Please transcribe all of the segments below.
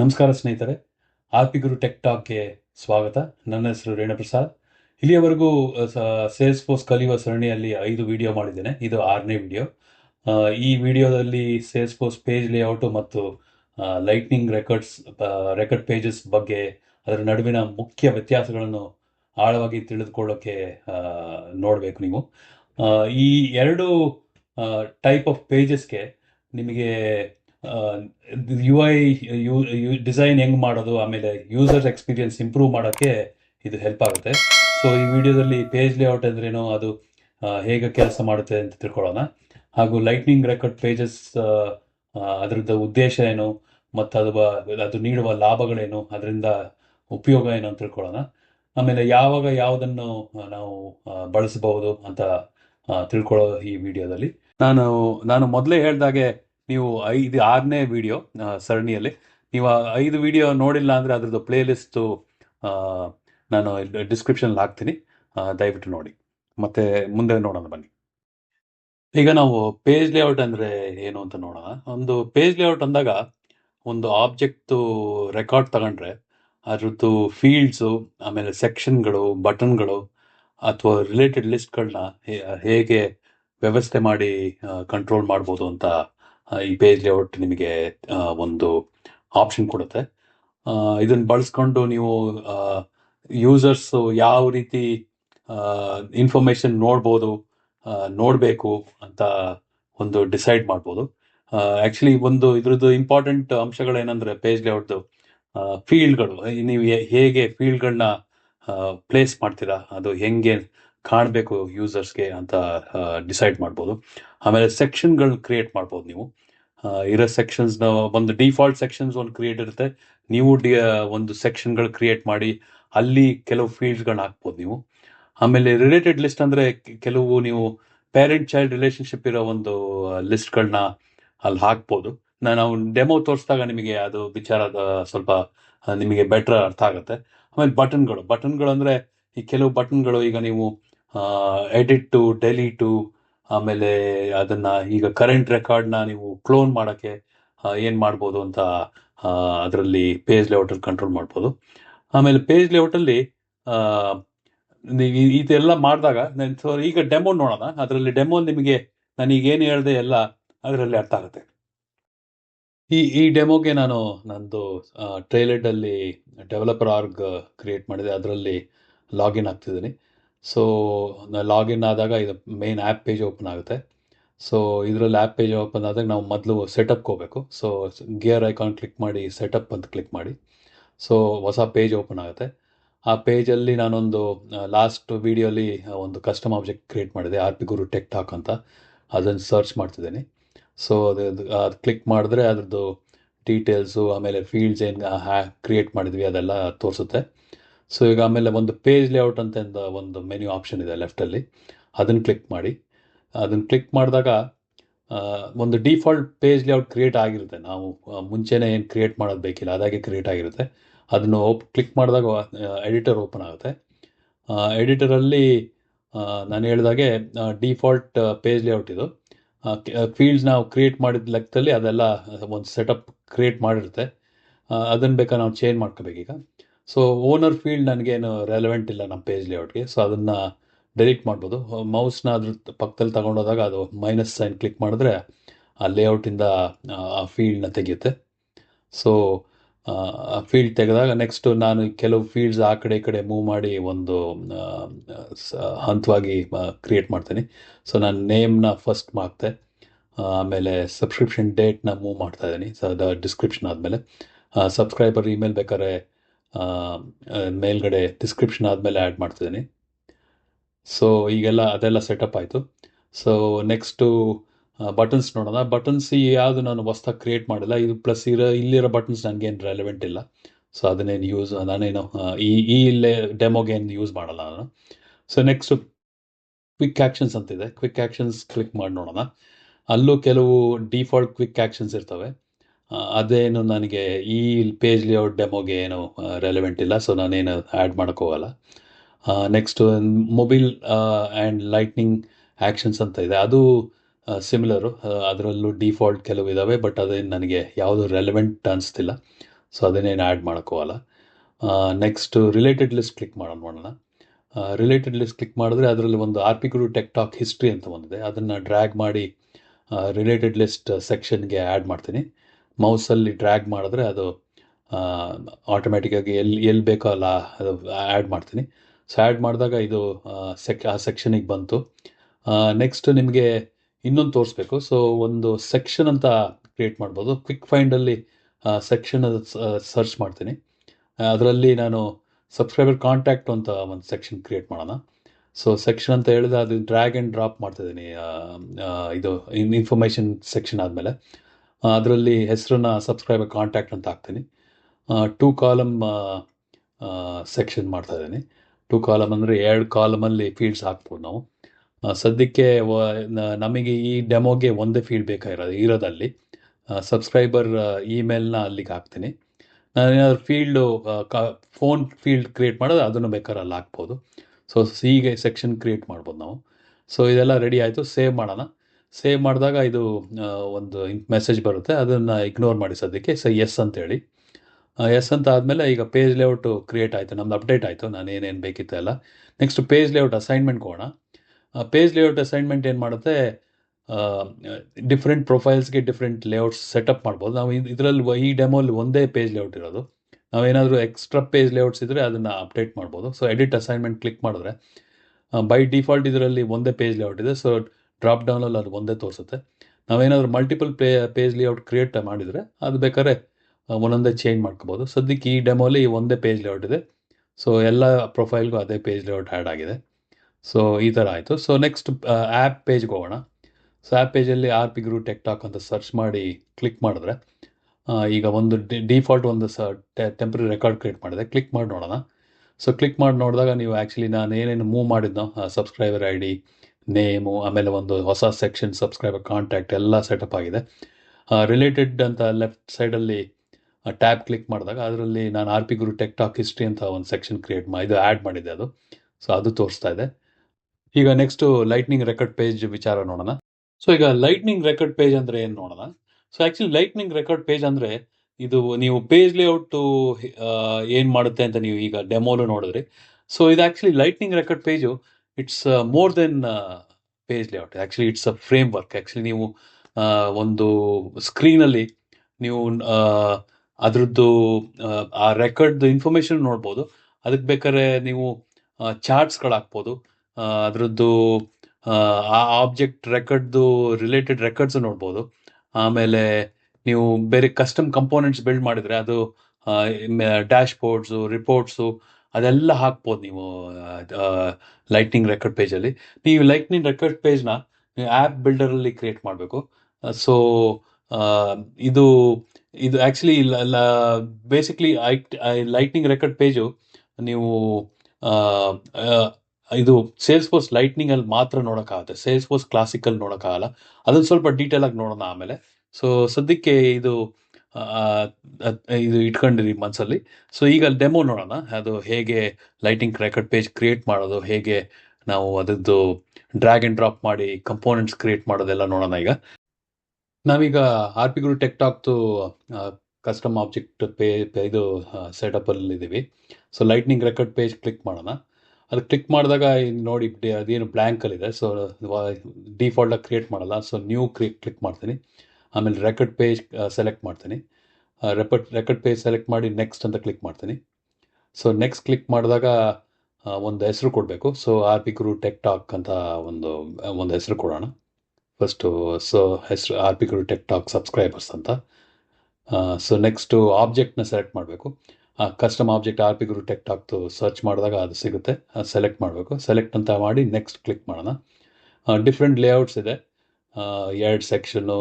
ನಮಸ್ಕಾರ ಸ್ನೇಹಿತರೆ R P Guru tech ಟಾಕ್ಗೆ ಸ್ವಾಗತ. ನನ್ನ ಹೆಸರು ರೇಣುಪ್ರಸಾದ್. ಇಲ್ಲಿಯವರೆಗೂ ಸೇಲ್ಸ್ ಫೋರ್ಸ್ ಕಲಿಯುವ ಸರಣಿಯಲ್ಲಿ ಐದು ವಿಡಿಯೋ ಮಾಡಿದ್ದೇನೆ. ಇದು ಆರನೇ ವಿಡಿಯೋ ಈ ವಿಡಿಯೋದಲ್ಲಿ ಸೇಲ್ಸ್ ಫೋರ್ಸ್ ಪೇಜ್ ಲೇಔಟು ಮತ್ತು ಲೈಟ್ನಿಂಗ್ ರೆಕಾರ್ಡ್ಸ್ ರೆಕಾರ್ಡ್ ಪೇಜಸ್ ಬಗ್ಗೆ ಅದರ ನಡುವಿನ ಮುಖ್ಯ ವ್ಯತ್ಯಾಸಗಳನ್ನು ಆಳವಾಗಿ ತಿಳಿದುಕೊಳ್ಳೋಕೆ ನೋಡಬೇಕು ನೀವು. ಈ ಎರಡು ಟೈಪ್ ಆಫ್ ಪೇಜಸ್ಗೆ ನಿಮಗೆ ಯು ಐ ಯು ಡಿಸೈನ್ ಹೆಂಗ್ ಮಾಡೋದು, ಆಮೇಲೆ ಯೂಸರ್ ಎಕ್ಸ್ಪೀರಿಯನ್ಸ್ ಇಂಪ್ರೂವ್ ಮಾಡೋಕ್ಕೆ ಇದು ಹೆಲ್ಪ್ ಆಗುತ್ತೆ. ಸೊ ಈ ವಿಡಿಯೋದಲ್ಲಿ ಪೇಜ್ ಲೇಔಟ್ ಅಂದ್ರೇನು, ಅದು ಹೇಗೆ ಕೆಲಸ ಮಾಡುತ್ತೆ ಅಂತ ತಿಳ್ಕೊಳ್ಳೋಣ. ಹಾಗೂ ಲೈಟ್ನಿಂಗ್ ರೆಕಾರ್ಡ್ ಪೇಜಸ್ ಅದರದ್ದು ಉದ್ದೇಶ ಏನು, ಮತ್ತು ಅದು ಅದು ನೀಡುವ ಲಾಭಗಳೇನು, ಅದರಿಂದ ಉಪಯೋಗ ಏನು ಅಂತ ತಿಳ್ಕೊಳ್ಳೋಣ. ಆಮೇಲೆ ಯಾವಾಗ ಯಾವುದನ್ನು ನಾವು ಬಳಸಬಹುದು ಅಂತ ತಿಳ್ಕೊಳ್ಳೋ ಈ ವಿಡಿಯೋದಲ್ಲಿ. ನಾನು ನಾನು ಮೊದಲೇ ಹೇಳ್ದಾಗೆ ನೀವು ಐದು, ಆರನೇ ವಿಡಿಯೋ ಸರಣಿಯಲ್ಲಿ. ನೀವು ಐದು ವಿಡಿಯೋ ನೋಡಿಲ್ಲ ಅಂದರೆ ಅದ್ರದ್ದು ಪ್ಲೇ ಲಿಸ್ಟು ನಾನು ಡಿಸ್ಕ್ರಿಪ್ಷನ್ ಹಾಕ್ತೀನಿ. ದಯವಿಟ್ಟು ನೋಡಿ. ಮತ್ತೆ ಮುಂದೆ ನೋಡೋಣ ಬನ್ನಿ. ಈಗ ನಾವು ಪೇಜ್ ಲೇಔಟ್ ಅಂದರೆ ಏನು ಅಂತ ನೋಡೋಣ. ಒಂದು ಪೇಜ್ ಲೇಔಟ್ ಅಂದಾಗ ಒಂದು ಆಬ್ಜೆಕ್ಟು ರೆಕಾರ್ಡ್ ತಗೊಂಡ್ರೆ ಅದ್ರದ್ದು ಫೀಲ್ಡ್ಸು ಆಮೇಲೆ ಸೆಕ್ಷನ್ಗಳು ಬಟನ್ಗಳು ಅಥವಾ ರಿಲೇಟೆಡ್ ಲಿಸ್ಟ್ಗಳನ್ನ ಹೇಗೆ ವ್ಯವಸ್ಥೆ ಮಾಡಿ ಕಂಟ್ರೋಲ್ ಮಾಡ್ಬೋದು ಅಂತ ಈ ಪೇಜ್ ಲೇಔಟ್ ನಿಮಗೆ ಒಂದು ಆಪ್ಷನ್ ಕೊಡುತ್ತೆ. ಇದನ್ನು ಬಳಸ್ಕೊಂಡು ನೀವು ಯೂಸರ್ಸ್ ಯಾವ ರೀತಿ ಇನ್ಫಾರ್ಮೇಶನ್ ನೋಡ್ಬೋದು ನೋಡಬೇಕು ಅಂತ ಒಂದು ಡಿಸೈಡ್ ಮಾಡ್ಬೋದು. ಆ್ಯಕ್ಚುಲಿ ಒಂದು ಇದ್ರದ್ದು ಇಂಪಾರ್ಟೆಂಟ್ ಅಂಶಗಳೇನೆಂದರೆ ಪೇಜ್ ಲೇಔಟ್ದು ಫೀಲ್ಡ್ಗಳು ನೀವು ಹೇಗೆ ಫೀಲ್ಡ್ಗಳನ್ನ ಪ್ಲೇಸ್ ಮಾಡ್ತೀರಾ, ಅದು ಹೆಂಗೆ ಕಾಣಬೇಕು ಯೂಸರ್ಸ್ಗೆ ಅಂತ ಡಿಸೈಡ್ ಮಾಡ್ಬೋದು. ಆಮೇಲೆ ಸೆಕ್ಷನ್ಗಳು ಕ್ರಿಯೇಟ್ ಮಾಡ್ಬೋದು ನೀವು. ಇರೋ ಸೆಕ್ಷನ್ಸ್ನ ಒಂದು ಡಿಫಾಲ್ಟ್ ಸೆಕ್ಷನ್ಸ್ ಒಂದು ಕ್ರಿಯೇಟ್ ಇರುತ್ತೆ. ನೀವು ಡಿ ಒಂದು ಸೆಕ್ಷನ್ಗಳು ಕ್ರಿಯೇಟ್ ಮಾಡಿ ಅಲ್ಲಿ ಕೆಲವು ಫೀಲ್ಡ್ಸ್ಗಳನ್ನ ಹಾಕ್ಬೋದು ನೀವು. ಆಮೇಲೆ ರಿಲೇಟೆಡ್ ಲಿಸ್ಟ್ ಅಂದರೆ ಕೆಲವು ನೀವು ಪೇರೆಂಟ್ ಚೈಲ್ಡ್ ರಿಲೇಷನ್ಶಿಪ್ ಇರೋ ಒಂದು ಲಿಸ್ಟ್ಗಳನ್ನ ಅಲ್ಲಿ ಹಾಕ್ಬೋದು. ನಾನು ನಾವು ಡೆಮೋ ತೋರಿಸಿದಾಗ ನಿಮಗೆ ಅದು ವಿಚಾರ ಸ್ವಲ್ಪ ನಿಮಗೆ ಬೆಟ್ರ್ ಅರ್ಥ ಆಗುತ್ತೆ. ಆಮೇಲೆ ಬಟನ್ಗಳು ಬಟನ್ಗಳು ಅಂದರೆ ಈ ಕೆಲವು ಬಟನ್ಗಳು ಈಗ ನೀವು ಎಡಿಟು ಡೆಲೀಟು ಆಮೇಲೆ ಅದನ್ನ ಈಗ ಕರೆಂಟ್ ರೆಕಾರ್ಡ್ನ ನೀವು ಕ್ಲೋನ್ ಮಾಡೋಕ್ಕೆ ಏನು ಮಾಡ್ಬೋದು ಅಂತ ಅದರಲ್ಲಿ ಪೇಜ್ ಲೇಔಟಲ್ಲಿ ಕಂಟ್ರೋಲ್ ಮಾಡ್ಬೋದು. ಆಮೇಲೆ ಪೇಜ್ ಲೇಔಟಲ್ಲಿ ನೀವು ಇದೆಲ್ಲ ಮಾಡಿದಾಗ, ನಾನು ಸೊ ಈಗ ಡೆಮೋ ನೋಡೋಣ. ಅದರಲ್ಲಿ ಡೆಮೋ ನಿಮಗೆ ನಾನು ಈಗ ಏನು ಹೇಳಿದೆ ಎಲ್ಲ ಅದರಲ್ಲಿ ಅರ್ಥ ಆಗುತ್ತೆ. ಈ ಈ ಡೆಮೋಗೆ ನಾನು ನಂದು ಅಲ್ಲಿ ಡೆವಲಪರ್ ಆರ್ಗ್ ಕ್ರಿಯೇಟ್ ಮಾಡಿದೆ. ಅದರಲ್ಲಿ ಲಾಗಿನ್ ಆಗ್ತಿದ್ದೀನಿ. ಸೊ ಲಾಗಿನ್ ಆದಾಗ ಇದು ಮೇನ್ ಆ್ಯಪ್ ಪೇಜ್ ಓಪನ್ ಆಗುತ್ತೆ. ಸೊ ಇದರಲ್ಲಿ ಆ್ಯಪ್ ಪೇಜ್ ಓಪನ್ ಆದಾಗ ನಾವು ಮೊದಲು ಸೆಟಪ್ಗೆ ಹೋಗಬೇಕು. ಸೊ ಗಿಯರ್ ಐಕಾನ್ ಕ್ಲಿಕ್ ಮಾಡಿ ಸೆಟಪ್ ಅಂತ ಕ್ಲಿಕ್ ಮಾಡಿ. ಸೊ ಹೊಸ ಪೇಜ್ ಓಪನ್ ಆಗುತ್ತೆ. ಆ ಪೇಜಲ್ಲಿ ನಾನೊಂದು ಲಾಸ್ಟ್ ವಿಡಿಯೋಲಿ ಒಂದು ಕಸ್ಟಮ್ ಆಬ್ಜೆಕ್ಟ್ ಕ್ರಿಯೇಟ್ ಮಾಡಿದೆ R P Guru tech talk ಅಂತ. ಅದನ್ನು ಸರ್ಚ್ ಮಾಡ್ತಿದ್ದೀನಿ. ಸೊ ಅದು ಅದು ಕ್ಲಿಕ್ ಮಾಡಿದ್ರೆ ಅದರದ್ದು ಡೀಟೇಲ್ಸು ಆಮೇಲೆ ಫೀಲ್ಡ್ಸ್ ಏನು ಕ್ರಿಯೇಟ್ ಮಾಡಿದ್ವಿ, ಅದೆಲ್ಲ ತೋರಿಸುತ್ತೆ. ಸೊ ಈಗ ಆಮೇಲೆ ಒಂದು ಪೇಜ್ ಲೇಔಟ್ ಅಂತ ಒಂದು ಮೆನ್ಯೂ ಆಪ್ಷನ್ ಇದೆ ಲೆಫ್ಟಲ್ಲಿ ಅದನ್ನು ಕ್ಲಿಕ್ ಮಾಡಿ. ಅದನ್ನು ಕ್ಲಿಕ್ ಮಾಡಿದಾಗ ಒಂದು ಡಿಫಾಲ್ಟ್ ಪೇಜ್ ಲೇಔಟ್ ಕ್ರಿಯೇಟ್ ಆಗಿರುತ್ತೆ. ನಾವು ಮುಂಚೆನೇ ಏನು ಕ್ರಿಯೇಟ್ ಮಾಡೋದು ಬೇಕಿಲ್ಲ, ಅದಾಗೆ ಕ್ರಿಯೇಟ್ ಆಗಿರುತ್ತೆ. ಅದನ್ನು ಓಪ್ ಕ್ಲಿಕ್ ಮಾಡಿದಾಗ ಎಡಿಟರ್ ಓಪನ್ ಆಗುತ್ತೆ. ಎಡಿಟರಲ್ಲಿ ನಾನು ಹೇಳಿದಾಗೆ ಡಿಫಾಲ್ಟ್ ಪೇಜ್ ಲೇಔಟ್ ಇದು. ಫೀಲ್ಡ್ಸ್ ನಾವು ಕ್ರಿಯೇಟ್ ಮಾಡಿದ ಲೆಕ್ಕದಲ್ಲಿ ಅದೆಲ್ಲ ಒಂದು ಸೆಟಪ್ ಕ್ರಿಯೇಟ್ ಮಾಡಿರುತ್ತೆ. ಅದನ್ನು ಬೇಕಾದ್ರೆ ನಾವು ಚೇಂಜ್ ಮಾಡ್ಕೋಬೇಕೀಗ. ಸೊ ಓನರ್ ಫೀಲ್ಡ್ ನನಗೇನು ರೆಲೆವೆಂಟ್ ಇಲ್ಲ ನಮ್ಮ ಪೇಜ್ ಲೇಔಟ್ಗೆ ಸೊ ಅದನ್ನು ಡೆಲೀಟ್ ಮಾಡ್ಬೋದು. ಮೌಸ್ನ ಅದ್ರ ಪಕ್ಕದಲ್ಲಿ ತಗೊಂಡೋದಾಗ ಅದು ಮೈನಸ್ ಸೈನ್ ಕ್ಲಿಕ್ ಮಾಡಿದ್ರೆ ಆ ಲೇಔಟಿಂದ ಆ ಫೀಲ್ಡ್ನ ತೆಗೆಯುತ್ತೆ. ಸೊ ಆ ಫೀಲ್ಡ್ ತೆಗೆದಾಗ ನೆಕ್ಸ್ಟ್ ನಾನು ಕೆಲವು ಫೀಲ್ಡ್ಸ್ ಆ ಕಡೆ ಈ ಕಡೆ ಮೂವ್ ಮಾಡಿ ಒಂದು ಹಂತವಾಗಿ ಕ್ರಿಯೇಟ್ ಮಾಡ್ತೀನಿ. ಸೊ ನಾನು ನೇಮ್ನ ಫಸ್ಟ್ ಮಾಡ್ತೆ. ಆಮೇಲೆ ಸಬ್ಸ್ಕ್ರಿಪ್ಷನ್ ಡೇಟ್ನ ಮೂವ್ ಮಾಡ್ತಾ ಇದ್ದೀನಿ. ಸೊ ಡಿಸ್ಕ್ರಿಪ್ಷನ್ ಆದಮೇಲೆ. ಸಬ್ಸ್ಕ್ರೈಬರ್ ಇಮೇಲ್ ಬೇಕಾದ್ರೆ ಮೇಲ್ಗಡೆ ಡಿಸ್ಕ್ರಿಪ್ಷನ್ ಆದಮೇಲೆ ಆ್ಯಡ್ ಮಾಡ್ತಿದ್ದೀನಿ. ಸೊ ಈಗೆಲ್ಲ ಅದೆಲ್ಲ ಸೆಟಪ್ ಆಯಿತು. ಸೊ ನೆಕ್ಸ್ಟು ಬಟನ್ಸ್ ನೋಡೋಣ. ಬಟನ್ಸ್ ಯಾವುದು ನಾನು ಹೊಸ್ದಾಗಿ ಕ್ರಿಯೇಟ್ ಮಾಡಿಲ್ಲ. ಇದು ಪ್ಲಸ್ ಇರೋ, ಇಲ್ಲಿರೋ ಬಟನ್ಸ್ ನನಗೇನು ರೆಲೆವೆಂಟ್ ಇಲ್ಲ. ಸೊ ಅದನ್ನೇನು ಯೂಸ್ ನಾನೇನು ಈ ಈ ಇಲ್ಲೇ ಡೆಮೋಗೇನು ಯೂಸ್ ಮಾಡಲ್ಲ ನಾನು. ಸೊ ನೆಕ್ಸ್ಟು ಕ್ವಿಕ್ ಆ್ಯಕ್ಷನ್ಸ್ ಅಂತಿದೆ. ಕ್ವಿಕ್ ಆ್ಯಕ್ಷನ್ಸ್ ಕ್ಲಿಕ್ ಮಾಡಿ ನೋಡೋಣ. ಅಲ್ಲೂ ಕೆಲವು ಡಿಫಾಲ್ಟ್ ಕ್ವಿಕ್ ಆ್ಯಕ್ಷನ್ಸ್ ಇರ್ತವೆ. ಅದೇನು ನನಗೆ ಈ ಪೇಜ್ ಲೇಔಟ್ ಡೆಮೋಗೆ ಏನು ರೆಲೆವೆಂಟ್ ಇಲ್ಲ ಸೊ ನಾನೇನು add ಮಾಡೋಕ್ಕೋಗಲ್ಲ next mobile and lightning actions ಅಂತ ಇದೆ. ಅದು ಸಿಮಿಲರು ಅದರಲ್ಲೂ ಡಿಫಾಲ್ಟ್ ಕೆಲವು ಇದ್ದಾವೆ ಬಟ್ ಅದೇನು ನನಗೆ ಯಾವುದು ರೆಲೆವೆಂಟ್ ಅನಿಸ್ತಿಲ್ಲ. ಸೊ ಅದನ್ನೇನು ಆ್ಯಡ್ ಮಾಡೋಕ್ಕೋಗಲ್ಲ ನೆಕ್ಸ್ಟ್ ರಿಲೇಟೆಡ್ ಲಿಸ್ಟ್ ಕ್ಲಿಕ್ ಮಾಡೋಣ, ನೋಡೋಣ. ರಿಲೇಟೆಡ್ ಲಿಸ್ಟ್ ಕ್ಲಿಕ್ ಮಾಡಿದ್ರೆ ಅದರಲ್ಲಿ ಒಂದು R P Guru tech talk history ಅಂತ ಬಂದಿದೆ ಅದನ್ನು ಡ್ರ್ಯಾಗ್ ಮಾಡಿ ರಿಲೇಟೆಡ್ ಲಿಸ್ಟ್ ಸೆಕ್ಷನ್ಗೆ ಆ್ಯಡ್ ಮಾಡ್ತೀನಿ. ಮೌಸಲ್ಲಿ ಡ್ರ್ಯಾಗ್ ಮಾಡಿದ್ರೆ ಅದು ಆಟೋಮ್ಯಾಟಿಕ್ಕಾಗಿ ಎಲ್ಲಿ ಎಲ್ಲಿ ಬೇಕೋ ಅಲ್ಲ, ಅದು ಆ್ಯಡ್ ಮಾಡ್ತೀನಿ. ಸೊ ಆ್ಯಡ್ ಮಾಡಿದಾಗ ಇದು ಸೆಕ್ ಆ ಸೆಕ್ಷನಿಗೆ ಬಂತು. ನೆಕ್ಸ್ಟ್ ನಿಮಗೆ ಇನ್ನೊಂದು ತೋರಿಸ್ಬೇಕು. ಸೊ ಒಂದು ಸೆಕ್ಷನ್ ಅಂತ ಕ್ರಿಯೇಟ್ ಮಾಡ್ಬೋದು. ಕ್ವಿಕ್ ಫೈಂಡಲ್ಲಿ ಸೆಕ್ಷನ್ ಸರ್ಚ್ ಮಾಡ್ತೀನಿ. ಅದರಲ್ಲಿ ನಾನು ಸಬ್ಸ್ಕ್ರೈಬರ್ ಕಾಂಟ್ಯಾಕ್ಟ್ ಅಂತ ಒಂದು ಸೆಕ್ಷನ್ ಕ್ರಿಯೇಟ್ ಮಾಡೋಣ. ಸೊ ಸೆಕ್ಷನ್ ಅಂತ ಹೇಳಿದ್ರೆ ಅದು ಡ್ರ್ಯಾಗ್ ಆ್ಯಂಡ್ ಡ್ರಾಪ್ ಮಾಡ್ತಿದ್ದೀನಿ ಇದು, ಇನ್ ಇನ್ಫಾರ್ಮೇಷನ್ ಸೆಕ್ಷನ್ ಆದಮೇಲೆ. ಅದರಲ್ಲಿ ಹೆಸರನ್ನ ಸಬ್ಸ್ಕ್ರೈಬರ್ ಕಾಂಟ್ಯಾಕ್ಟ್ ಅಂತ ಹಾಕ್ತೀನಿ. ಟೂ ಕಾಲಮ್ ಸೆಕ್ಷನ್ ಮಾಡ್ತಾ ಇದ್ದೀನಿ. ಟೂ ಕಾಲಮ್ ಅಂದರೆ ಎರಡು ಕಾಲಮಲ್ಲಿ ಫೀಲ್ಡ್ಸ್ ಹಾಕ್ಬೋದು ನಾವು. ಸದ್ಯಕ್ಕೆ ನಮಗೆ ಈ ಡೆಮೋಗೆ ಒಂದೇ ಫೀಲ್ಡ್ ಬೇಕಾಗಿರೋದು ಇರೋದಲ್ಲಿ. ಸಬ್ಸ್ಕ್ರೈಬರ್ ಇಮೇಲ್ನ ಅಲ್ಲಿಗೆ ಹಾಕ್ತೀನಿ. ನಾನು ಏನಾದ್ರು ಫೀಲ್ಡು ಫೋನ್ ಫೀಲ್ಡ್ ಕ್ರಿಯೇಟ್ ಮಾಡೋದು ಅದನ್ನು ಬೇಕಾದ್ರೆ ಅಲ್ಲಿ ಹಾಕ್ಬೋದು. ಸೊ ಹೀಗೆ ಸೆಕ್ಷನ್ ಕ್ರಿಯೇಟ್ ಮಾಡ್ಬೋದು ನಾವು. ಸೊ ಇದೆಲ್ಲ ರೆಡಿ ಆಯಿತು ಸೇವ್ ಮಾಡೋಣ. ಸೇವ್ ಮಾಡಿದಾಗ ಇದು ಒಂದು ಮೆಸೇಜ್ ಬರುತ್ತೆ. ಅದನ್ನು ಇಗ್ನೋರ್ ಮಾಡಿ ಸದ್ಯಕ್ಕೆ. ಸೊ ಎಸ್ ಅಂತೇಳಿ. ಎಸ್ ಅಂತ ಆದಮೇಲೆ ಈಗ ಪೇಜ್ ಲೇಔಟು ಕ್ರಿಯೇಟ್ ಆಯಿತು. ನಮ್ದು ಅಪ್ಡೇಟ್ ಆಯಿತು. ನಾನು ಏನೇನು ಬೇಕಿತ್ತು ಎಲ್ಲ. ನೆಕ್ಸ್ಟ್ ಪೇಜ್ ಲೇಔಟ್ ಅಸೈನ್ಮೆಂಟ್ ಕೋಣ ಪೇಜ್ ಲೇಔಟ್ ಅಸೈನ್ಮೆಂಟ್ ಏನು ಮಾಡುತ್ತೆ? ಡಿಫ್ರೆಂಟ್ ಪ್ರೊಫೈಲ್ಸ್ಗೆ ಡಿಫ್ರೆಂಟ್ ಲೇಔಟ್ಸ್ ಸೆಟಪ್ ಮಾಡ್ಬೋದು. ನಾವು ಇದರಲ್ಲಿ ಈ ಡೆಮೋಲ್ಲಿ ಒಂದೇ ಪೇಜ್ ಲೇಔಟ್ ಇರೋದು. ನಾವೇನಾದರೂ ಎಕ್ಸ್ಟ್ರಾ ಪೇಜ್ ಲೇಔಟ್ಸ್ ಇದ್ದರೆ ಅದನ್ನು ಅಪ್ಡೇಟ್ ಮಾಡ್ಬೋದು. ಸೊ ಎಡಿಟ್ ಅಸೈನ್ಮೆಂಟ್ ಕ್ಲಿಕ್ ಮಾಡಿದ್ರೆ ಬೈ ಡಿಫಾಲ್ಟ್ ಇದರಲ್ಲಿ ಒಂದೇ ಪೇಜ್ ಲೇಔಟ್ ಇದೆ. ಸೊ ಡ್ರಾಪ್ ಡೌನಲ್ಲಿ ಅದು ಒಂದೇ ತೋರಿಸುತ್ತೆ. ನಾವೇನಾದರೂ ಮಲ್ಟಿಪಲ್ ಪೇ ಪೇಜ್ ಲೇಔಟ್ ಕ್ರಿಯೇಟ್ ಮಾಡಿದರೆ ಅದು ಬೇಕಾದ್ರೆ ಒಂದೊಂದೇ ಚೇಂಜ್ ಮಾಡ್ಕೋಬೋದು. ಸದ್ಯಕ್ಕೆ ಈ ಡೆಮೋಲಿ ಒಂದೇ ಪೇಜ್ ಲೇಔಟ್ ಇದೆ. ಸೊ ಎಲ್ಲ ಪ್ರೊಫೈಲ್ಗೂ ಅದೇ ಪೇಜ್ ಲೇಔಟ್ ಆ್ಯಡ್ ಆಗಿದೆ. ಸೊ ಈ ಥರ ಆಯಿತು. ಸೊ ನೆಕ್ಸ್ಟ್ ಆ್ಯಪ್ ಪೇಜ್ಗೆ ಹೋಗೋಣ. So app ಪೇಜಲ್ಲಿ R P Guru tech talk ಅಂತ ಸರ್ಚ್ ಮಾಡಿ ಕ್ಲಿಕ್ ಮಾಡಿದ್ರೆ ಈಗ ಒಂದು ಡಿಫಾಲ್ಟ್ ಒಂದು ಸ ಟೆಂಪ್ರರಿ ರೆಕಾರ್ಡ್ ಕ್ರಿಯೇಟ್ ಮಾಡಿದೆ. ಕ್ಲಿಕ್ ಮಾಡಿ ನೋಡೋಣ. ಸೊ ಕ್ಲಿಕ್ ಮಾಡಿ ನೋಡಿದಾಗ ನೀವು ಆ್ಯಕ್ಚುಲಿ ನಾನು ಏನೇನು ಮೂವ್ ಮಾಡಿದ್ನೋ ಸಬ್ಸ್ಕ್ರೈಬರ್ ಐ ಡಿ ನೇಮು, ಆಮೇಲೆ ಒಂದು ಹೊಸ ಸೆಕ್ಷನ್ ಸಬ್ಸ್ಕ್ರೈಬರ್ ಕಾಂಟ್ಯಾಕ್ಟ್ ಎಲ್ಲ ಸೆಟಪ್ ಆಗಿದೆ. ರಿಲೇಟೆಡ್ ಅಂತ ಲೆಫ್ಟ್ ಸೈಡಲ್ಲಿ ಟ್ಯಾಬ್ ಕ್ಲಿಕ್ ಮಾಡಿದಾಗ ಅದರಲ್ಲಿ ನಾನು R P Guru tech talk history ಅಂತ ಒಂದು ಸೆಕ್ಷನ್ ಕ್ರಿಯೇಟ್ ಮಾಡಿ ಇದು ಆ್ಯಡ್ ಮಾಡಿದೆ ಅದು. ಸೊ ಅದು ತೋರಿಸ್ತಾ ಇದೆ. ಈಗ ನೆಕ್ಸ್ಟು ಲೈಟ್ನಿಂಗ್ ರೆಕಾರ್ಡ್ ಪೇಜ್ ವಿಚಾರ ನೋಡೋಣ. ಸೊ ಈಗ ಲೈಟ್ನಿಂಗ್ ರೆಕಾರ್ಡ್ ಪೇಜ್ ಅಂದರೆ ಏನು ನೋಡೋಣ? So actually lightning record page ಅಂದರೆ ಇದು ನೀವು ಪೇಜ್ ಲೇಔಟು ಏನು ಮಾಡುತ್ತೆ ಅಂತ ನೀವು ಈಗ ಡೆಮೋಲು ನೋಡಿದ್ರಿ. ಸೊ ಇದು actually lightning record page it's more than page layout actually it's a framework actually ನೀವು ಒಂದು ಸ್ಕ್ರೀನಲ್ಲಿ ನೀವು ಅದರದ್ದು ಆ ರೆಕಾರ್ಡ್ದು ಇನ್ಫಾರ್ಮೇಷನ್ ನೋಡ್ಬೋದು. ಅದಕ್ಕೆ ಬೇಕಾದ್ರೆ ನೀವು ಚಾರ್ಟ್ಸ್ಗಳು ಹಾಕ್ಬೋದು ಅದರದ್ದು, ಆ ಆಬ್ಜೆಕ್ಟ್ ರೆಕಾರ್ಡ್ದು ರಿಲೇಟೆಡ್ ರೆಕಾರ್ಡ್ಸ್ ನೋಡ್ಬೋದು. ಆಮೇಲೆ ನೀವು ಬೇರೆ ಕಸ್ಟಮ್ ಕಂಪೋನೆಂಟ್ಸ್ ಬಿಲ್ಡ್ ಮಾಡಿದರೆ ಅದು ಡ್ಯಾಶ್ ಬೋರ್ಡ್ಸು ರಿಪೋರ್ಟ್ಸು ಅದೆಲ್ಲ ಹಾಕ್ಬೋದು ನೀವು ಲೈಟ್ನಿಂಗ್ ರೆಕಾರ್ಡ್ ಪೇಜಲ್ಲಿ ನೀವು ಲೈಟ್ನಿಂಗ್ ರೆಕಾರ್ಡ್ ಪೇಜ್ನ ನೀವು ಆ್ಯಪ್ ಬಿಲ್ಡರಲ್ಲಿ ಕ್ರಿಯೇಟ್ ಮಾಡಬೇಕು. ಸೊ ಇದು ಇದು actually basically lightning record page ನೀವು ಇದು ಸೇಲ್ಸ್ ಫೋರ್ಸ್ ಲೈಟ್ನಿಂಗ್ ಅಲ್ಲಿ ಮಾತ್ರ ನೋಡೋಕ್ಕಾಗುತ್ತೆ. ಸೇಲ್ಸ್ ಫೋರ್ಸ್ ಕ್ಲಾಸಿಕಲ್ ನೋಡೋಕ್ಕಾಗಲ್ಲ. ಅದನ್ನು ಸ್ವಲ್ಪ ಡೀಟೇಲ್ ಆಗಿ ನೋಡೋಣ ಆಮೇಲೆ. ಸೊ ಸದ್ಯಕ್ಕೆ ಇದು ಇದು ಇಟ್ಕೊಂಡಿರಿ ಮನಸ್ಸಲ್ಲಿ ಸೊ ಈಗ ಡೆಮೋ ನೋಡೋಣ. ಅದು ಹೇಗೆ ಲೈಟಿಂಗ್ ರೆಕಾರ್ಡ್ ಪೇಜ್ ಕ್ರಿಯೇಟ್ ಮಾಡೋದು, ಹೇಗೆ ನಾವು ಅದರದ್ದು ಡ್ರ್ಯಾಗ್ ಆ್ಯಂಡ್ ಡ್ರಾಪ್ ಮಾಡಿ ಕಂಪೋನೆಂಟ್ಸ್ ಕ್ರಿಯೇಟ್ ಮಾಡೋದೆಲ್ಲ ನೋಡೋಣ ಈಗ. ನಾವೀಗ ಆರ್ ಪಿ ಗುರು ಟೆಕ್ ಟಾಕ್ದು ಕಸ್ಟಮ್ ಆಬ್ಜೆಕ್ಟ್ ಪೇ ಇದು ಸೆಟಪಲ್ಲಿ ಇದ್ದೀವಿ so lightning record page click ಮಾಡೋಣ. ಅದು ಕ್ಲಿಕ್ ಮಾಡಿದಾಗ ನೋಡಿ ಅದೇನು ಬ್ಲ್ಯಾಂಕಲ್ಲಿದೆ ಸೊ ಡಿಫಾಲ್ಟಾಗಿ ಕ್ರಿಯೇಟ್ ಮಾಡಲ್ಲ. ಸೊ ನ್ಯೂ ಕ್ರಿ ಕ್ಲಿಕ್ ಮಾಡ್ತೀನಿ. ಆಮೇಲೆ ರೆಕಾರ್ಡ್ ಪೇಜ್ ಸೆಲೆಕ್ಟ್ ಮಾಡ್ತೀನಿ. ರೆಪರ್ಟ್ ರೆಕಾರ್ಡ್ ಪೇಜ್ ಸೆಲೆಕ್ಟ್ ಮಾಡಿ ನೆಕ್ಸ್ಟ್ ಅಂತ ಕ್ಲಿಕ್ ಮಾಡ್ತೀನಿ. ಸೊ ನೆಕ್ಸ್ಟ್ ಕ್ಲಿಕ್ ಮಾಡಿದಾಗ ಒಂದು ಹೆಸರು ಕೊಡಬೇಕು. So R P Guru tech talk ಅಂತ ಒಂದು ಒಂದು ಹೆಸರು ಕೊಡೋಣ. ಫಸ್ಟು ಸೊ ಹೆಸರು R P Guru tech talk subscribers ಅಂತ. ಸೊ ನೆಕ್ಸ್ಟು ಆಬ್ಜೆಕ್ಟ್ನ ಸೆಲೆಕ್ಟ್ ಮಾಡಬೇಕು. Custom object R P Guru tech ಟಾಕ್ದು search ಮಾಡಿದಾಗ ಅದು ಸಿಗುತ್ತೆ. ಸೆಲೆಕ್ಟ್ ಮಾಡಬೇಕು. ಸೆಲೆಕ್ಟ್ ಅಂತ ಮಾಡಿ ನೆಕ್ಸ್ಟ್ ಕ್ಲಿಕ್ ಮಾಡೋಣ. ಡಿಫ್ರೆಂಟ್ ಲೇಔಟ್ಸ್ ಇದೆ. ಎರಡು section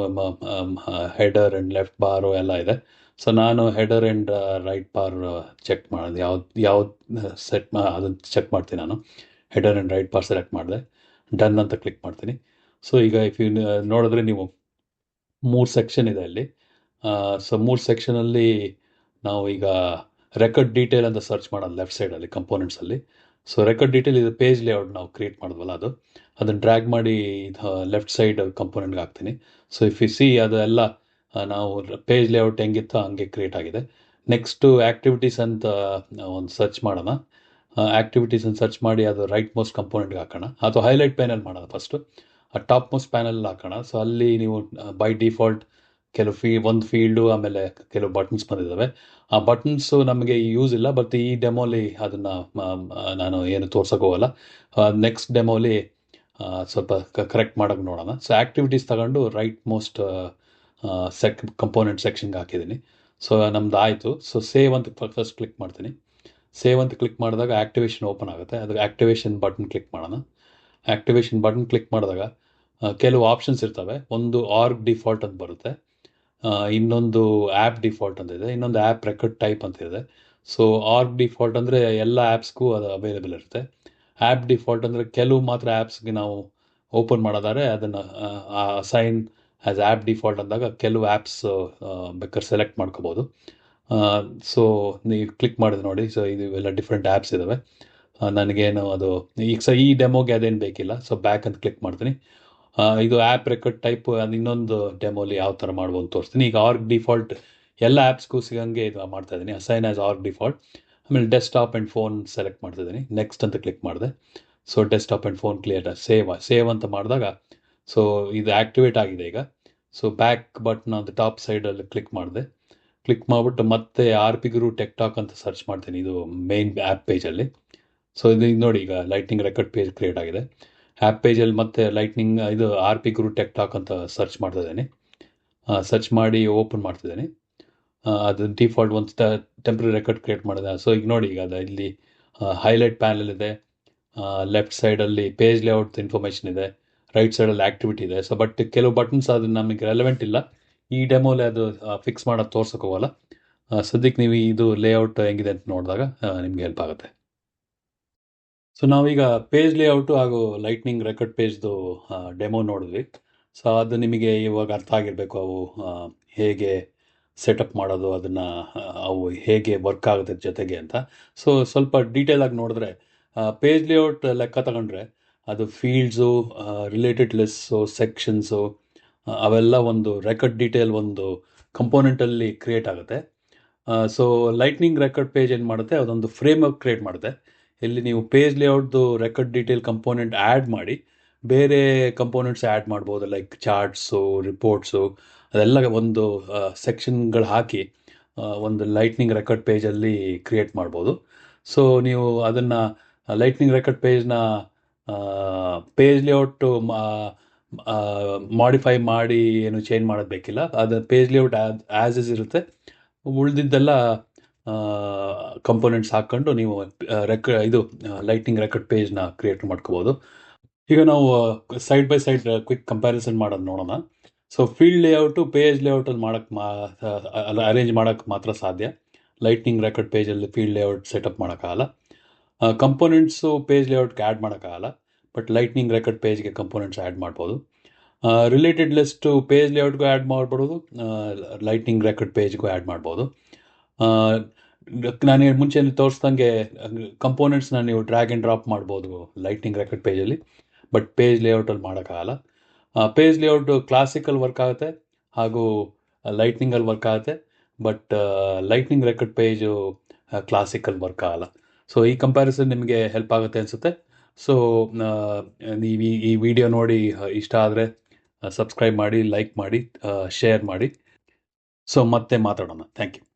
header and left bar ಎಲ್ಲ ಇದೆ. ಸೊ ನಾನು header and right bar check ಮಾಡೋದು. ಯಾವ್ದು ಯಾವ್ದು ಸೆಟ್ ಮಾ ಅದನ್ನು ಚೆಕ್ ಮಾಡ್ತೀನಿ ನಾನು. Header and right bar select ಮಾಡಿದೆ. ಡನ್ ಅಂತ ಕ್ಲಿಕ್ ಮಾಡ್ತೀನಿ. ಸೊ ಈಗ ಇಫ್ ಯು ನೋಡಿದ್ರೆ ನೀವು ಮೂರು ಸೆಕ್ಷನ್ ಇದೆ ಅಲ್ಲಿ. ಸೊ ಮೂರು ಸೆಕ್ಷನಲ್ಲಿ ನಾವು ಈಗ ರೆಕಾರ್ಡ್ ಡೀಟೇಲ್ ಅಂತ ಸರ್ಚ್ ಮಾಡೋದು ಲೆಫ್ಟ್ ಸೈಡಲ್ಲಿ ಕಂಪೋನೆಂಟ್ಸಲ್ಲಿ ಸೊ ರೆಕಾರ್ಡ್ ಡೀಟೇಲ್ ಇದು ಪೇಜ್ ಲೇಔಟ್ ನಾವು ಕ್ರಿಯೇಟ್ ಮಾಡಿದ್ವಲ್ಲ ಅದು. ಅದನ್ನು ಡ್ರ್ಯಾಗ್ ಮಾಡಿ ಇದು ಲೆಫ್ಟ್ ಸೈಡ್ ಕಂಪೋನೆಂಟ್ಗೆ ಹಾಕ್ತೀನಿ. ಸೊ ಇಫ್ ಯು ಸಿ ಅದೆಲ್ಲ ನಾವು ಪೇಜ್ ಲೇಔಟ್ ಹೆಂಗಿತ್ತೋ ಹಂಗೆ ಕ್ರಿಯೇಟ್ ಆಗಿದೆ. ನೆಕ್ಸ್ಟು ಆ್ಯಕ್ಟಿವಿಟೀಸ್ ಅಂತ ಒಂದು ಸರ್ಚ್ ಮಾಡೋಣ. ಆ್ಯಕ್ಟಿವಿಟೀಸ್ ಅಂತ ಸರ್ಚ್ ಮಾಡಿ ಅದು ರೈಟ್ ಮೋಸ್ಟ್ ಕಂಪೋನೆಂಟ್ಗೆ ಹಾಕೋಣ. ಅಥವಾ ಹೈಲೈಟ್ ಪ್ಯಾನಲ್ ಮಾಡೋಣ ಫಸ್ಟು ಆ ಟಾಪ್ ಮೋಸ್ಟ್ ಪ್ಯಾನಲ್ ಹಾಕೋಣ. ಸೊ ಅಲ್ಲಿ ನೀವು ಬೈ ಡಿಫಾಲ್ಟ್ ಕೆಲವು ಫೀ ಒಂದು ಫೀಲ್ಡು ಆಮೇಲೆ ಕೆಲವು ಬಟನ್ಸ್ ಬಂದಿದ್ದಾವೆ ಆ ಬಟನ್ಸು ನಮಗೆ ಯೂಸ್ ಇಲ್ಲ ಬಟ್ ಈ ಡೆಮೋಲಿ ಅದನ್ನು ನಾನು ಏನು ತೋರ್ಸೋಕ್ಕೋಗಲ್ಲ ನೆಕ್ಸ್ಟ್ ಡೆಮೋಲಿ ಸ್ವಲ್ಪ ಕರೆಕ್ಟ್ ಮಾಡೋಕ್ಕೆ ನೋಡೋಣ. ಸೊ ಆ್ಯಕ್ಟಿವಿಟೀಸ್ ತಗೊಂಡು ರೈಟ್ ಮೋಸ್ಟ್ ಸೆಕ್ ಕಂಪೋನೆಂಟ್ ಸೆಕ್ಷನ್ಗೆ ಹಾಕಿದ್ದೀನಿ. ಸೊ ನಮ್ದು ಆಯಿತು. ಸೊ ಸೇವ್ ಅಂತ ಫಸ್ಟ್ ಕ್ಲಿಕ್ ಮಾಡ್ತೀನಿ. ಸೇವ್ ಅಂತ ಕ್ಲಿಕ್ ಮಾಡಿದಾಗ ಆ್ಯಕ್ಟಿವೇಷನ್ ಓಪನ್ ಆಗುತ್ತೆ. ಅದು ಆ್ಯಕ್ಟಿವೇಷನ್ ಬಟನ್ ಕ್ಲಿಕ್ ಮಾಡೋಣ. ಆ್ಯಕ್ಟಿವೇಷನ್ ಬಟನ್ ಕ್ಲಿಕ್ ಮಾಡಿದಾಗ ಕೆಲವು ಆಪ್ಷನ್ಸ್ ಇರ್ತವೆ. ಒಂದು ಆರ್ಗ್ ಡಿಫಾಲ್ಟ್ ಅಂತ ಬರುತ್ತೆ. ಇನ್ನೊಂದು ಆ್ಯಪ್ ಡಿಫಾಲ್ಟ್ ಅಂತ ಇದೆ. ಇನ್ನೊಂದು ಆ್ಯಪ್ ರೆಕಾರ್ಡ್ ಟೈಪ್ ಅಂತ ಇದೆ. ಸೊ ಆರ್ಗ್ ಡಿಫಾಲ್ಟ್ ಅಂದರೆ ಎಲ್ಲ ಆ್ಯಪ್ಸ್ಗೂ ಅದು ಅವೈಲೇಬಲ್ ಇರುತ್ತೆ. ಆ್ಯಪ್ ಡಿಫಾಲ್ಟ್ ಅಂದರೆ ಕೆಲವು ಮಾತ್ರ ಆ್ಯಪ್ಸ್ಗೆ ನಾವು ಓಪನ್ ಮಾಡೋದಾದ್ರೆ ಅದನ್ನು ಅಸೈನ್ ಆ್ಯಸ್ ಆ್ಯಪ್ ಡಿಫಾಲ್ಟ್ ಅಂದಾಗ ಕೆಲವು ಆ್ಯಪ್ಸ್ ಬೇಕಾದ್ರೆ ಸೆಲೆಕ್ಟ್ ಮಾಡ್ಕೋಬೋದು. ಸೊ ನೀವು ಕ್ಲಿಕ್ ಮಾಡಿದ್ರೆ ನೋಡಿ ಸೊ ಇದು ಇವೆಲ್ಲ ಡಿಫ್ರೆಂಟ್ ಆ್ಯಪ್ಸ್ ಇದ್ದಾವೆ ನನಗೇನು ಅದು, ಈಗ ಸಹ ಈ ಡೆಮೋಗೆ ಅದೇನು ಬೇಕಿಲ್ಲ ಸೊ ಬ್ಯಾಕ್ ಅಂತ ಕ್ಲಿಕ್ ಮಾಡ್ತೀನಿ. ಇದು ಆ್ಯಪ್ ರೆಕಾರ್ಡ್ ಟೈಪ್ ಅದು ಇನ್ನೊಂದು ಡೆಮೋಲಿ ಯಾವ ಥರ ಮಾಡ್ಬೋದು ತೋರಿಸ್ತೀನಿ. ಈಗ ಆರ್ಗ್ ಡಿಫಾಲ್ಟ್ ಎಲ್ಲ ಆ್ಯಪ್ಸ್ಗೂ ಸಿಗಂಗೆ ಇದು ಮಾಡ್ತಾ ಇದ್ದೀನಿ ಅಸೈನ್ ಆ್ಯಸ್ ಆರ್ಗ್ ಡಿಫಾಲ್ಟ್ ಆಮೇಲೆ ಡೆಸ್ಕ್ಟಾಪ್ ಆ್ಯಂಡ್ ಫೋನ್ ಸೆಲೆಕ್ಟ್ ಮಾಡ್ತಿದ್ದೀನಿ. ನೆಕ್ಸ್ಟ್ ಅಂತ ಕ್ಲಿಕ್ ಮಾಡಿದೆ. So desktop and phone clear save save ಅಂತ ಮಾಡಿದಾಗ ಸೊ ಇದು ಆ್ಯಕ್ಟಿವೇಟ್ ಆಗಿದೆ ಈಗ. ಸೊ ಬ್ಯಾಕ್ ಬಟನ್ ಅದು ಟಾಪ್ ಸೈಡಲ್ಲಿ ಕ್ಲಿಕ್ ಮಾಡಿದೆ. ಕ್ಲಿಕ್ ಮಾಡಿಬಿಟ್ಟು ಮತ್ತೆ ಆರ್ ಪಿ ಗುರು ಟೆಕ್ಟಾಕ್ ಅಂತ ಸರ್ಚ್ ಮಾಡ್ತೀನಿ ಇದು ಮೇನ್ ಆ್ಯಪ್ ಪೇಜಲ್ಲಿ ಸೊ ಇದು ನೋಡಿ ಈಗ ಲೈಟ್ನಿಂಗ್ ರೆಕಾರ್ಡ್ ಪೇಜ್ ಕ್ರಿಯೇಟ್ ಆಗಿದೆ. ಆ್ಯಪ್ ಪೇಜಲ್ಲಿ ಮತ್ತೆ ಲೈಟ್ನಿಂಗ್ ಇದು ಆರ್ ಪಿ ಗುರು ಟೆಕ್ಟಾಕ್ ಅಂತ ಸರ್ಚ್ ಮಾಡ್ತಿದ್ದೀನಿ. ಸರ್ಚ್ ಮಾಡಿ ಓಪನ್ ಮಾಡ್ತಿದ್ದೀನಿ. ಅದು ಡಿಫಾಲ್ಟ್ ಒಂದು ಟೆಂಪ್ರರಿ ರೆಕಾರ್ಡ್ ಕ್ರಿಯೇಟ್ ಮಾಡಿದೆ. ಸೊ ಈಗ ನೋಡಿ ಈಗ ಅದು ಇಲ್ಲಿ ಹೈಲೈಟ್ ಪ್ಯಾನಲ್ ಇದೆ. ಲೆಫ್ಟ್ ಸೈಡಲ್ಲಿ ಪೇಜ್ ಲೇಔಟ್ ಇನ್ಫಾರ್ಮೇಷನ್ ಇದೆ. ರೈಟ್ ಸೈಡಲ್ಲಿ ಆ್ಯಕ್ಟಿವಿಟಿ ಇದೆ. ಸೊ ಬಟ್ ಕೆಲವು ಬಟನ್ಸ್ ಅದು ನಮಗೆ ರೆಲೆವೆಂಟ್ ಇಲ್ಲ. ಈ ಡೆಮೋಲೆ ಅದು ಫಿಕ್ಸ್ ಮಾಡೋದು ತೋರ್ಸೋಕ್ಕೋಗಲ್ಲ ಸದ್ಯಕ್ಕೆ ನೀವು ಇದು ಲೇಔಟ್ ಹೆಂಗಿದೆ ಅಂತ ನೋಡಿದಾಗ ನಿಮಗೆ ಹೆಲ್ಪ್ ಆಗುತ್ತೆ. ಸೊ ನಾವೀಗ ಪೇಜ್ ಲೇಔಟು ಹಾಗೂ ಲೈಟ್ನಿಂಗ್ ರೆಕಾರ್ಡ್ ಪೇಜ್ದು ಡೆಮೋ ನೋಡಿದ್ವಿ. ಸೊ ಅದು ನಿಮಗೆ ಇವಾಗ ಅರ್ಥ ಆಗಿರಬೇಕು ಅವು ಹೇಗೆ ಸೆಟಪ್ ಮಾಡೋದು, ಅದನ್ನು ಅವು ಹೇಗೆ ವರ್ಕ್ ಆಗುತ್ತೆ ಜೊತೆಗೆ ಅಂತ. ಸೊ ಸ್ವಲ್ಪ ಡೀಟೇಲಾಗಿ ನೋಡಿದ್ರೆ ಪೇಜ್ ಲೇಔಟ್ ಲೆಕ್ಕ ತಗೊಂಡ್ರೆ, ಅದು ಫೀಲ್ಡ್ಸು ರಿಲೇಟೆಡ್ ಲಿಸ್ಸು ಸೆಕ್ಷನ್ಸು ಅವೆಲ್ಲ ಒಂದು ರೆಕಾರ್ಡ್ ಡೀಟೇಲ್ ಒಂದು ಕಂಪೋನೆಂಟಲ್ಲಿ ಕ್ರಿಯೇಟ್ ಆಗುತ್ತೆ. ಸೊ ಲೈಟ್ನಿಂಗ್ ರೆಕಾರ್ಡ್ ಪೇಜ್ ಏನು ಮಾಡುತ್ತೆ, ಅದೊಂದು ಫ್ರೇಮ್ ಕ್ರಿಯೇಟ್ ಮಾಡುತ್ತೆ. ಇಲ್ಲಿ ನೀವು ಪೇಜ್ ಲೇಔಟ್ದು ರೆಕಾರ್ಡ್ ಡೀಟೇಲ್ ಕಂಪೋನೆಂಟ್ ಆ್ಯಡ್ ಮಾಡಿ ಬೇರೆ ಕಂಪೋನೆಂಟ್ಸ್ ಆ್ಯಡ್ ಮಾಡ್ಬೋದು ಲೈಕ್ ಚಾರ್ಟ್ಸು ರಿಪೋರ್ಟ್ಸು ಅದೆಲ್ಲ ಒಂದು ಸೆಕ್ಷನ್ಗಳು ಹಾಕಿ ಒಂದು ಲೈಟ್ನಿಂಗ್ ರೆಕಾರ್ಡ್ ಪೇಜಲ್ಲಿ ಕ್ರಿಯೇಟ್ ಮಾಡ್ಬೋದು. ಸೊ ನೀವು ಅದನ್ನು ಲೈಟ್ನಿಂಗ್ ರೆಕಾರ್ಡ್ ಪೇಜ್ನ ಪೇಜ್ ಲೇಔಟ್ ಮಾಡಿಫೈ ಮಾಡಿ ಏನು ಚೇಂಜ್ ಮಾಡೋದು ಬೇಕಿಲ್ಲ. ಅದು ಪೇಜ್ ಲೇಔಟ್ ಆ್ಯಸ್ ಇಸ್ ಇರುತ್ತೆ. ಉಳಿದಿದ್ದೆಲ್ಲ ಕಂಪೋನೆಂಟ್ಸ್ ಹಾಕ್ಕೊಂಡು ನೀವು ರೆಕ ಇದು ಲೈಟ್ನಿಂಗ್ ರೆಕಾರ್ಡ್ ಪೇಜ್ನ ಕ್ರಿಯೇಟ್ ಮಾಡ್ಕೋಬೋದು. ಈಗ ನಾವು side by side quick comparison ಮಾಡೋದು ನೋಡೋಣ. ಸೊ ಫೀಲ್ಡ್ ಲೇಔಟು ಪೇಜ್ ಲೇಔಟಲ್ಲಿ ಮಾಡೋಕ್ಕೆ ಮಾ ಅರೇಂಜ್ ಮಾಡೋಕ್ಕೆ ಮಾತ್ರ ಸಾಧ್ಯ. ಲೈಟ್ನಿಂಗ್ ರೆಕಾರ್ಡ್ ಪೇಜಲ್ಲಿ ಫೀಲ್ಡ್ ಲೇಔಟ್ ಸೆಟಪ್ ಮಾಡೋಕ್ಕಾಗಲ್ಲ. ಕಂಪೋನೆಂಟ್ಸು ಪೇಜ್ ಲೇಔಟ್ಗೆ ಆ್ಯಡ್ ಮಾಡೋಕ್ಕಾಗಲ್ಲ. ಬಟ್ ಲೈಟ್ನಿಂಗ್ ರೆಕಾರ್ಡ್ ಪೇಜ್ಗೆ ಕಂಪೋನೆಂಟ್ಸ್ ಆ್ಯಡ್ ಮಾಡ್ಬೋದು. ರಿಲೇಟೆಡ್ ಲಿಸ್ಟು ಪೇಜ್ ಲೇಔಟ್ಗೂ ಆ್ಯಡ್ ಮಾಡ್ಬೋದು. ಲೈಟ್ನಿಂಗ್ ರೆಕಾರ್ಡ್ ಪೇಜ್ಗೂ ಆ್ಯಡ್ ಮಾಡ್ಬೋದು. ನಾನು ಮುಂಚೆ ತೋರಿಸ್ದಂಗೆ ಕಂಪೋನೆಂಟ್ಸ್ನ ನೀವು ಡ್ರ್ಯಾಗ್ ಆ್ಯಂಡ್ ಡ್ರಾಪ್ ಮಾಡ್ಬೋದು ಲೈಟ್ನಿಂಗ್ ರೆಕಾರ್ಡ್ ಪೇಜಲ್ಲಿ ಬಟ್ ಪೇಜ್ ಲೇಔಟಲ್ಲಿ ಮಾಡೋಕ್ಕಾಗಲ್ಲ. ಪೇಜ್ ಲೇಔಟ್ ಕ್ಲಾಸಿಕಲ್ ವರ್ಕ್ ಆಗುತ್ತೆ, ಹಾಗೂ ಲೈಟ್ನಿಂಗಲ್ಲಿ ವರ್ಕ್ ಆಗುತ್ತೆ but lightning record page classical work ಆಗಲ್ಲ. ಸೊ ಈ ಕಂಪ್ಯಾರಿಸನ್ ನಿಮಗೆ ಹೆಲ್ಪ್ ಆಗುತ್ತೆ ಅನಿಸುತ್ತೆ. ಸೊ ನೀವು ಈ- ಈ ವಿಡಿಯೋ ನೋಡಿ ಇಷ್ಟ ಆದರೆ ಸಬ್ಸ್ಕ್ರೈಬ್ ಮಾಡಿ ಲೈಕ್ ಮಾಡಿ ಶೇರ್ ಮಾಡಿ. ಸೊ ಮತ್ತೆ ಮಾತಾಡೋಣ. Thank you